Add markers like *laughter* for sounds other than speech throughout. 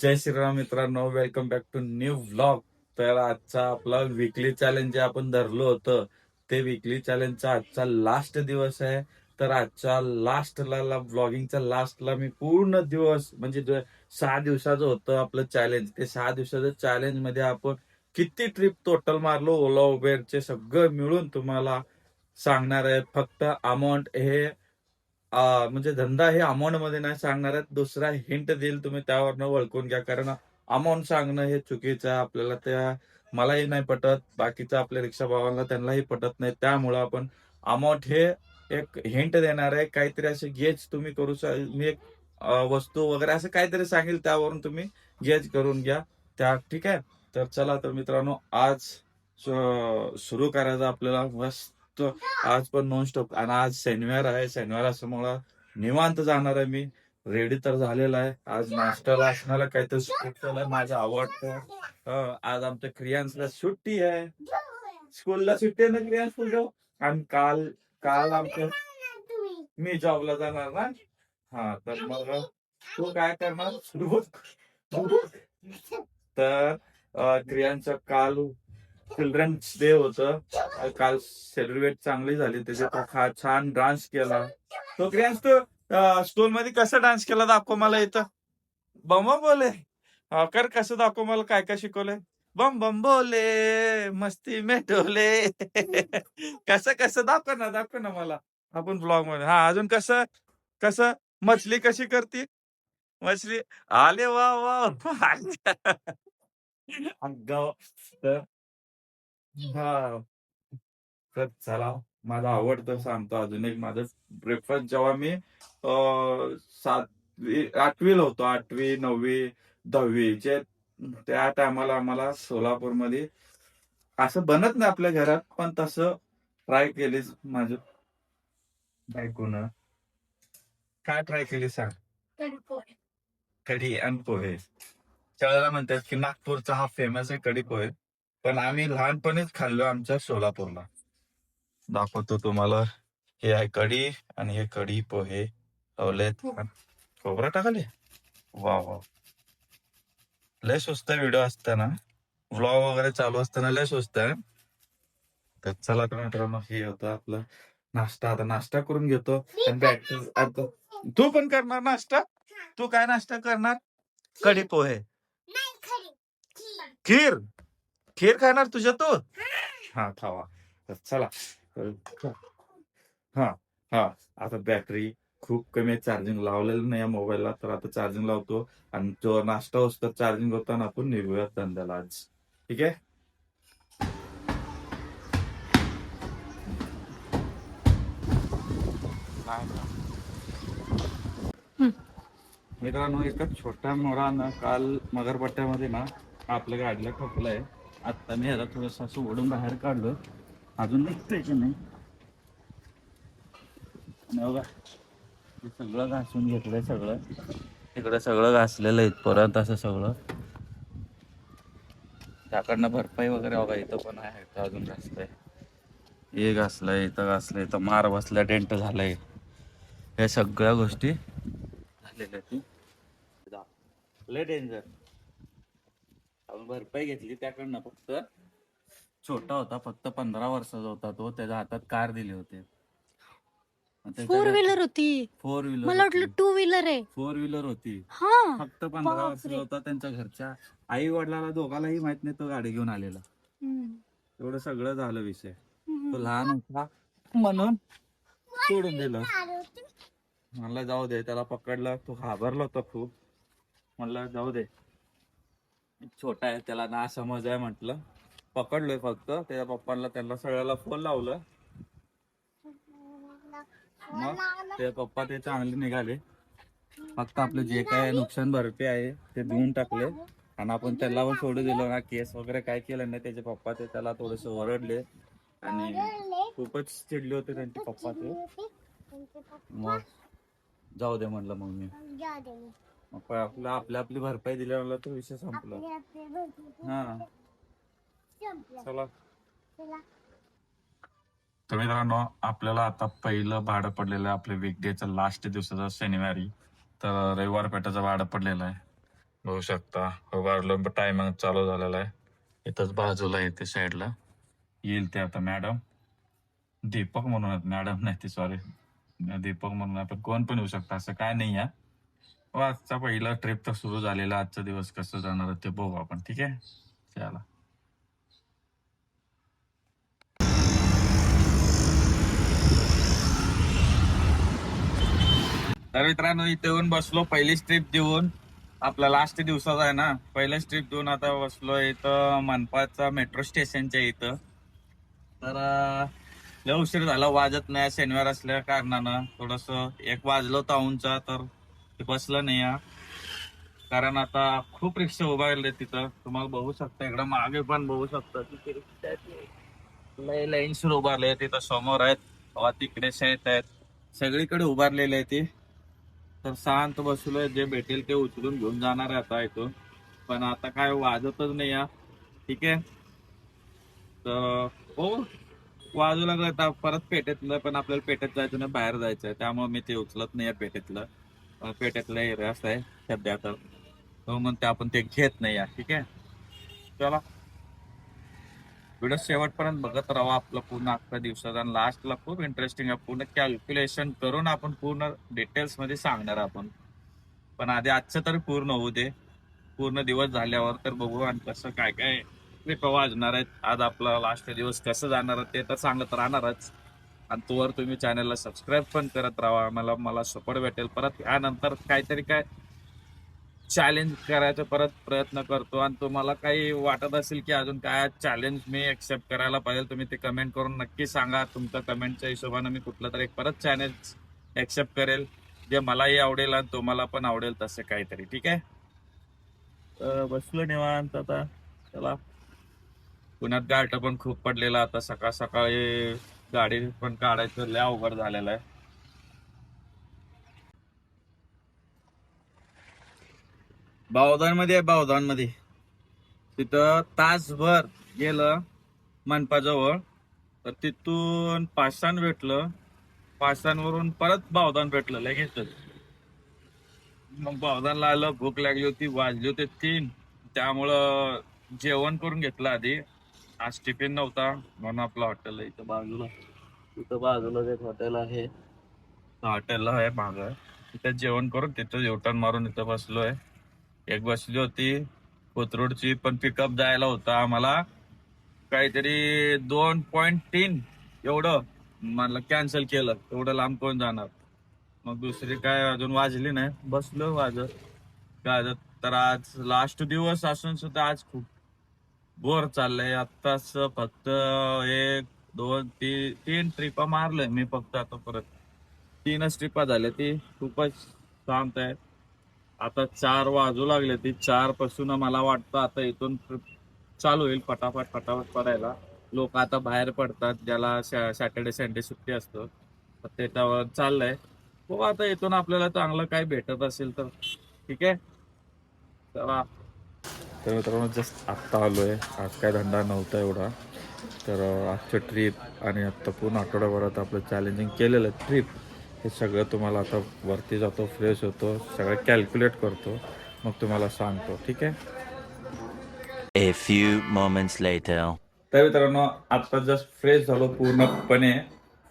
जय श्रीराम मित्रांनो welcome back to new vlog तर आजचा आपला विकली चॅलेंज जे आपण धरलो होतं ते विकली चॅलेंजचा आजचा लास्ट दिवस आहे. तर आजच्या लास्टला ब्लॉगिंगच्या लास्टला मी पूर्ण दिवस म्हणजे सहा दिवसाचं होतं आपलं चॅलेंज ते सहा दिवसाचं चॅलेंजमध्ये आपण किती ट्रिप टोटल मारलो ओला उबेरचे सगळं मिळून तुम्हाला सांगणार आहे. फक्त अमाऊंट हे म्हणजे धंदा हे अमाऊंटमध्ये नाही सांगणार दुसरा हिंट देईल तुम्ही त्यावरनं ओळखून घ्या. कारण अमाऊंट सांगणं हे चुकीचं आहे. आपल्याला त्या मलाही नाही पटत. बाकीचं आपल्या रिक्षा भावांना त्यांनाही पटत नाही. त्यामुळं आपण अमाऊंट हे एक हिंट देणार आहे. काहीतरी असे गेज तुम्ही करू मी एक वस्तू वगैरे असं काहीतरी सांगेल त्यावरून तुम्ही गेज करून घ्या. त्या ठीक आहे? तर चला तर मित्रांनो आज सुरू करायचं आपल्याला मस्त आज पण नॉन स्टॉप आणि आज शनिवार आहे शनिवार असल्यामुळं निवांत जाणार आहे मी. रेडी तर झालेला आहे. आज नाश्त्याला असणारा काहीतरी स्पेशल आहे माझं आवडतं. हो, आज आमच्या क्रियांसला सुट्टी आहे. स्कूलला सुट्टी आहे ना क्रियांस जाऊ आणि काल काल आमच्या मी जॉबला जाणार ना? हा तर मग तू काय करणार? तर क्रियांचं काल चिल्ड्रन्स डे होत काल सेलिब्रेट चांगली झाली त्याच्यात हा छान डान्स केला तो क्रियांश तो स्कूल मध्ये कसा डान्स केला दाखव मला इथं बम बोले कर कसं दाखव मला काय काय शिकवलंय बम बम बोले मस्ती मेटवले कसं कसं दाखव ना दाखव ना मला आपण ब्लॉगमध्ये हा अजून कसं कसं मछली कशी करती मछली आले वा वा हा तर चला माझं आवडतं सांगतो अजून एक माझं ब्रेकफास्ट जेव्हा मी अं, सातवी आठवीला होतो. आठवी नववी दहावीचे त्या टायमाला आम्हाला सोलापूरमध्ये असं बनत नाही आपल्या घरात पण तसं ट्राय केलीच माझं बायकोनं. काय ट्राय केली सांग? कढी आणि पोहे. त्यावेळेला म्हणतात की नागपूरचा हा फेमस आहे कढी पोहे. पण आम्ही लहानपणीच खाल्लो आमच्या सोलापूरला. दाखवतो तुम्हाला. हे आहे कढी आणि हे कढी पोहे लावलेत. खोबरं टाकले? वा वा लय स्वस्त व्हिडिओ असताना व्लॉग वगैरे चालू असताना लय स्वस्त आहे. तर चला तर मित्रांनो हे होतं आपलं नाश्ता. आता नाश्ता करून घेतो. तू पण करणार नाश्ता? तू काय नाश्ता करणार? कढी पोहे. खीर? खीर खाणार तुझ्या तू? हा खावा तर चला. तर हा हा. आता बॅटरी खूप कमी चार्जिंग लावलेलं नाही या मोबाईलला तर आता चार्जिंग लावतो. आणि जो नाश्ता असतो चार्जिंग होताना आपण निघूयात धंद्याला आज. ठीक आहे? मित्रांनो एका छोट्या मोरानं काल मगरपट्ट्यामध्ये ना आपल्या गाडीला ठोकलंय. आत्ता मी ह्याला थोडंसं असं ओढून बाहेर काढलं. अजून निघतंय की नाही? बघा हे सगळं घासून घेतलंय सगळं. इकडं सगळं घासलेलं आहे परत असं सगळं. त्याकडनं भरपाई वगैरे बघा इथं पण आहे इथं अजून घासलंय हे घासलंय इथं घासलंय इथं मार बसला डेंट झालंय. या सगळ्या गोष्टी झालेल्या ती लय डेंजर भरपाई घेतली त्याकडनं फक्त छोटा होता फक्त पंधरा वर्षाचा होता तो. त्याच्या हातात कार दिली होती. फोर व्हीलर होती. फोर मला व्हीलर वाटलं टू व्हीलर आहे. फोर व्हीलर होती. हा. फक्त पंधरा बापरे. वर्षाचा होता त्यांच्या घरच्या. आई वडिलाला दोघालाही माहीत नाही तो गाडी घेऊन आलेला. हम्म. एवढं सगळं झालं विषय. तो. लहान होता म्हणून सोडून दिलं. म्हणलं जाऊ दे. त्याला पकडलं. तो घाबरला होता खूप. म्हणलं जाऊ दे. छोटा आहे त्याला ना समज आहे म्हटलं. पकडलोय फक्त त्याच्या पप्पांना त्यांना सगळ्याला फोन लावलं. मग ते पप्पा ते चांगले निघाले. फक्त आपलं जे काय नुकसान भरपाई आहे ते देऊन टाकले. आणि आपण त्याला पण सोडू दिलो ना केस वगैरे काय केलं नाही त्याचे पप्पा ते त्याला थोडेसे ओरडले. आणि खूपच चिडले होते त्यांचे पप्पा ते. मग जाऊ दे म्हणलं मग मी. मग आपलं आपल्या आपली भरपाई दिल्यावर तो विषय संपला. हा. चला. तर मित्रांनो आपल्याला आता पहिलं भाडं पडलेलं आहे आपल्या वीकडेचं लास्ट दिवसाचं शनिवारी. तर रविवार पेठाचं भाडं पडलेलं आहे. बघू शकता. उभारलो टायमिंग चालू झालेला आहे. इथंच बाजूला येते साईडला येईल ते आता मॅडम दीपक म्हणून आहेत. मॅडम नाही ते सॉरी दीपक म्हणून आपण कोण पण येऊ शकता. असं काय नाही आहे. आजचा पहिला ट्रिप तर सुरू झालेला आजचा दिवस कसं जाणार ते बघू आपण ठीक आहे? चला. तर मित्रांनो इथे येऊन बसलो पहिली ट्रिप देऊन. आपला लास्ट दिवसाचा आहे ना. पहिला ट्रिप देऊन आता बसलो इथं मनपाचा मेट्रो स्टेशनच्या इथं. तर लय उशीर झाला वाजत नाही शनिवार असल्या कारणानं. थोडस एक वाजलो ताऊनचा तर ते बसलं नाही या कारण आता खूप रिक्षा उभारले तिथं. तुम्हाला बघू शकता इकडं मागे पण बघू शकता तिथे रिक्षा आहेत. लय उभारले तिथं समोर आहेत. वा तिकडे शेत आहेत. सगळीकडे उभारलेले आहे ती. तर शांत बसलोय जे भेटेल ते उचलून घेऊन जाणार आहे आता इथून. पण आता काय वाजतच नाही या ठीक आहे? तर हो. वाजू लागलं परत पेटेतलं पण आपल्याला पेटेत जायचं नाही बाहेर जायचं आहे. त्यामुळे मी ते उचलत नाही या पेटेतलं पेट्यातलं एरिया असं आहे सध्या तर. तो म्हणते आपण ते घेत नाही या ठीक आहे? चला. व्हिडिओ शेवटपर्यंत बघत राहा आपलं पूर्ण अख्खा दिवसाचा आणि लास्टला खूप इंटरेस्टिंग आहे. पूर्ण कॅल्क्युलेशन करून आपण पूर्ण डिटेल्समध्ये सांगणार आपण. पण आधी आजचं तरी पूर्ण होऊ दे. पूर्ण दिवस झाल्यावर तर बघू आणि कसं काय काय वाजणार आहेत. आज आपला लास्ट दिवस कसं जाणार ते तर सांगत राहणारच. आणि तोवर तुम्ही चॅनलला सबस्क्राईब पण करत राहा. मला मला सपोर्ट भेटेल. परत यानंतर काहीतरी काय चॅलेंज करायचा परत प्रयत्न करतो. आणि तुम्हाला काही वाटत असेल की अजून काय चॅलेंज मी एक्सेप्ट करायला पाहिजे तुम्ही ते कमेंट करून नक्की सांगा. तुमच्या कमेंटच्या हिशोबानं मी कुठलं तरी परत चॅलेंज एक्सेप्ट करेल. जे मलाही आवडेल आणि तुम्हाला पण आवडेल तसे काहीतरी. ठीक आहे? बसलो निवांत आता. चला. पुण्यात गाठ पण खूप पडलेला. आता सकाळ सकाळी गाडी पण काढायचं लय अवघड झालेलं आहे. बावधानमध्ये आहे बावधानमध्ये. तिथं तासभर गेलं मनपाजवळ. तर तिथून पाषाण भेटलं. पाषाणवरून परत बावधान भेटलं लगेचच. मग बावधानला आलं भूक लागली होती वाजली होते तीन. त्यामुळं जेवण करून घेतलं आधी. आज टिफिन नव्हता म्हणून आपलं हॉटेल आहे इथं बाजूला. इथं बाजूला एक हॉटेल आहे हॉटेल आहे माग. तिथं जेवण करून तिथं जेवटण मारून इथं बसलोय. एक बसली होती कोथरूडची पण पिकअप जायला होता आम्हाला. काहीतरी दोन पॉईंट तीन एवढं मला कॅन्सल केलं. एवढं लांब कोण जाणार? मग दुसरी काय अजून वाजली नाही. बसलो वाजत. गाजत. तर आज लास्ट दिवस असून सुद्धा आज खूप बोर चाललंय. आत्ताच फक्त एक दोन तीन तीन ट्रिपा मारलंय मी फक्त आता परत. तीनच ट्रिपा झाल्या ती खूपच शांत आहे आता चार वाजू लागले ती चारपासून मला वाटतं आता इथून चालू होईल फटाफट फटाफट पडायला. लोक आता बाहेर पडतात ज्याला सॅटर्डे संडे सुट्टी असतो त्याच्यावर चाललंय. हो आता इथून आपल्याला चांगलं काय भेटत असेल तर. ठीक आहे? चला. तर मित्रांनो जस्ट आत्ता आलोय. आज काय धंदा नव्हता एवढा. तर अं, आजचं ट्रिप आणि आत्ता पूर्ण आठवड्याभरात आपलं चॅलेंजिंग केलेलं ट्रिप हे सगळं तुम्हाला आता वरती जातो फ्रेश होतो सगळं कॅल्क्युलेट करतो. मग तुम्हाला सांगतो ठीक आहे? A few moments later. तर मित्रांनो आता जस्ट फ्रेश झालो पूर्णपणे.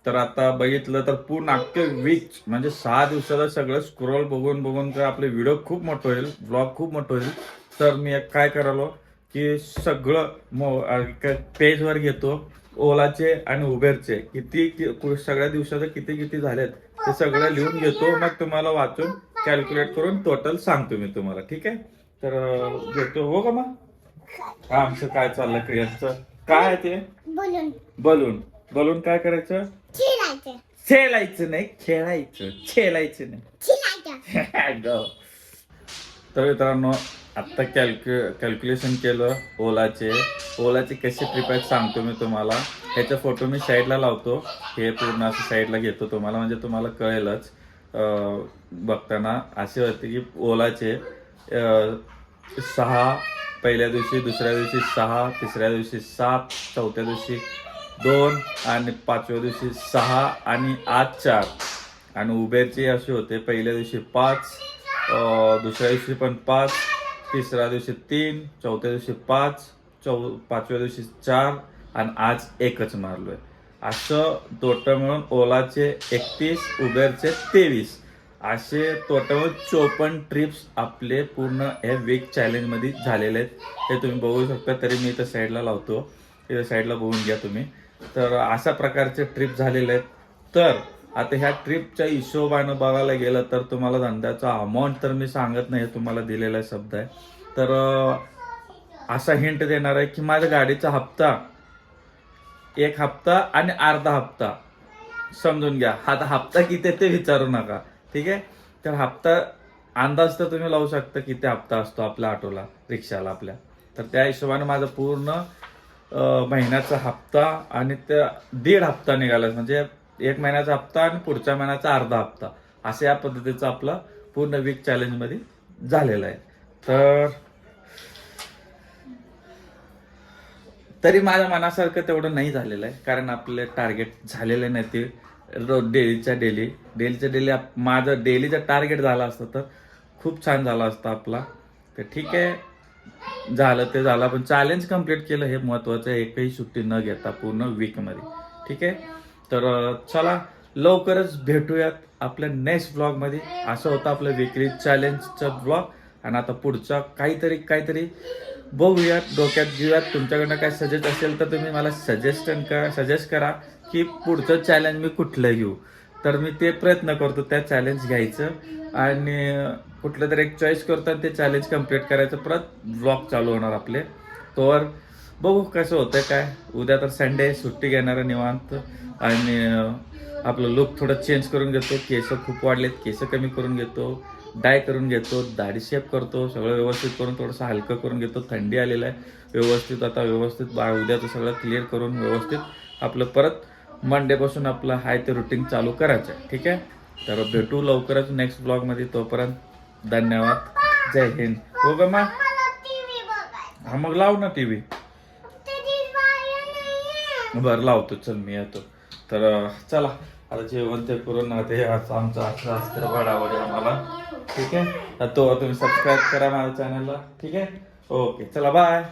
तर आता बघितलं तर पूर्ण अख्खे वीक म्हणजे सहा दिवसाला सगळं स्क्रोल बघून बघून तर आपले व्हिडिओ खूप मोठं होईल ब्लॉग खूप मोठं होईल. तर मी एक काय करालो की सगळं मो पेजवर घेतो ओलाचे आणि उबेरचे. किती कि- सगळ्या दिवसाचं किती किती झालेत ते सगळं लिहून घेतो मग तुम्हाला वाचून कॅल्क्युलेट करून टोटल सांगतो मी तुम्हाला ठीक आहे? तर घेतो. हो का मग? आमचं काय चाललंय क्रियाचं? काय आहे ते? बोलून. बलून. बलून काय करायचं? खेळायचं. नाही खेळायचं. खेळायचं नाही. *laughs* तर मित्रांनो आत्ता कॅल्क्यु कॅल्क्युलेशन केलं ओलाचे. ओलाचे कसे ट्रिप आहेत सांगतो मी तुम्हाला. ह्याचा फोटो मी साईडला लावतो. हे पूर्ण असं साईडला घेतो तुम्हाला म्हणजे तुम्हाला कळेलच. बघताना असे होते की ओलाचे सहा पहिल्या दिवशी दुसऱ्या दिवशी सहा तिसऱ्या दिवशी सात चौथ्या दिवशी दोन आणि पाचव्या दिवशी सहा आणि आज चार. आणि उबेरचे असे होते पहिल्या दिवशी पाच दुसऱ्या दिवशी पण पाच तिसऱ्या दिवशी तीन चौथ्या दिवशी पाच चौ पाचव्या दिवशी चार आणि आज एकच मारलोय. असं तोटं मिळून ओलाचे एकतीस उबेरचे तेवीस. असे टोटल चोपन्न ट्रिप्स आपले पूर्ण हे वीक चॅलेंजमध्ये झालेले आहेत. हे तुम्ही बघू शकता तरी मी इथं साईडला लावतो. इथं साईडला बघून घ्या तुम्ही. तर अशा प्रकारचे ट्रिप झालेले आहेत. तर आता ह्या ट्रिपच्या हिशोबानं बघायला गेलं तर तुम्हाला धंद्याचा अमाऊंट तर मी सांगत नाही तुम्हाला दिलेला शब्द आहे. तर असा हिंट देणार आहे की माझ्या गाडीचा हप्ता एक हप्ता आणि अर्धा हप्ता समजून घ्या. आता हप्ता किती आहे ते विचारू नका ठीक आहे? तर हप्ता अंदाज तर तुम्ही लावू शकता किती हप्ता असतो आपल्या ऑटोला रिक्षाला आपल्या. तर त्या हिशोबाने माझा पूर्ण महिन्याचा हप्ता आणि त्या दीड हप्ता निघाला. म्हणजे एक महिन्याचा हप्ता आणि पुढच्या महिन्याचा अर्धा हप्ता. असं या पद्धतीचं आपलं पूर्ण वीक चॅलेंजमध्ये झालेलं आहे. तर तरी माझ्या मनासारखं तेवढं नाही झालेलं आहे कारण आपले टार्गेट झालेले नाही ते. रोज डेलीच्या डेली डेलीच्या डेली माझं डेलीचं टार्गेट झालं असतं तर खूप छान झाला असता आपला. तर ठीक आहे झालं ते झालं. पण चॅलेंज कंप्लीट केलं हे महत्त्वाचं आहे एकही सुट्टी न घेता पूर्ण वीकमध्ये ठीक आहे? तर चला लवकरच भेटूयात आपल्या नेक्स्ट ब्लॉगमध्ये असं होतं आपलं विक्री चॅलेंजचं ब्लॉग आणि आता पुढचा काहीतरी काहीतरी बघूयात डोक्यात घेऊयात. तुमच्याकडनं काय सजेस्ट असेल तर तुम्ही मला सजेस्टन करा सजेस्ट करा की पुढचं चॅलेंज मी कुठलं घेऊ. तर मी ते प्रयत्न करतो त्या चॅलेंज घ्यायचं. आणि कुठलं तरी एक चॉईस करतो आणि ते चॅलेंज कंप्लीट करायचं. परत ब्लॉग चालू होणार आपले. तोवर बघू कसं होतं काय. उद्या तर संडे सुट्टी घेणार आहे निवांत. आणि आपलं लुक थोडं चेंज करून घेतो. केस खूप वाढलेत. केस कमी करून घेतो. डाय करून घेतो. दाढी शेप करतो. सगळं व्यवस्थित करून थोडंसं हलकं करून घेतो. थंडी आलेलं आहे. व्यवस्थित आता व्यवस्थित बा उद्याचं सगळं क्लिअर करून व्यवस्थित आपलं परत मंडेपासून आपलं हाय ते रुटीन चालू करायचं आहे. ठीक आहे? तर भेटू लवकरच नेक्स्ट ब्लॉगमध्ये तोपर्यंत धन्यवाद. जय हिंद. हो ग मा? हा मग लाव ना टी व्ही. तरी बरं लावतो चल मी येतो. तर चला. आता जेवण ते करून ते आज आमचं असं असतं बडाबडी आम्हाला. ठीक आहे? तो तुम्ही सबस्क्राईब करा माझ्या चॅनलला ठीक आहे? ओके चला बाय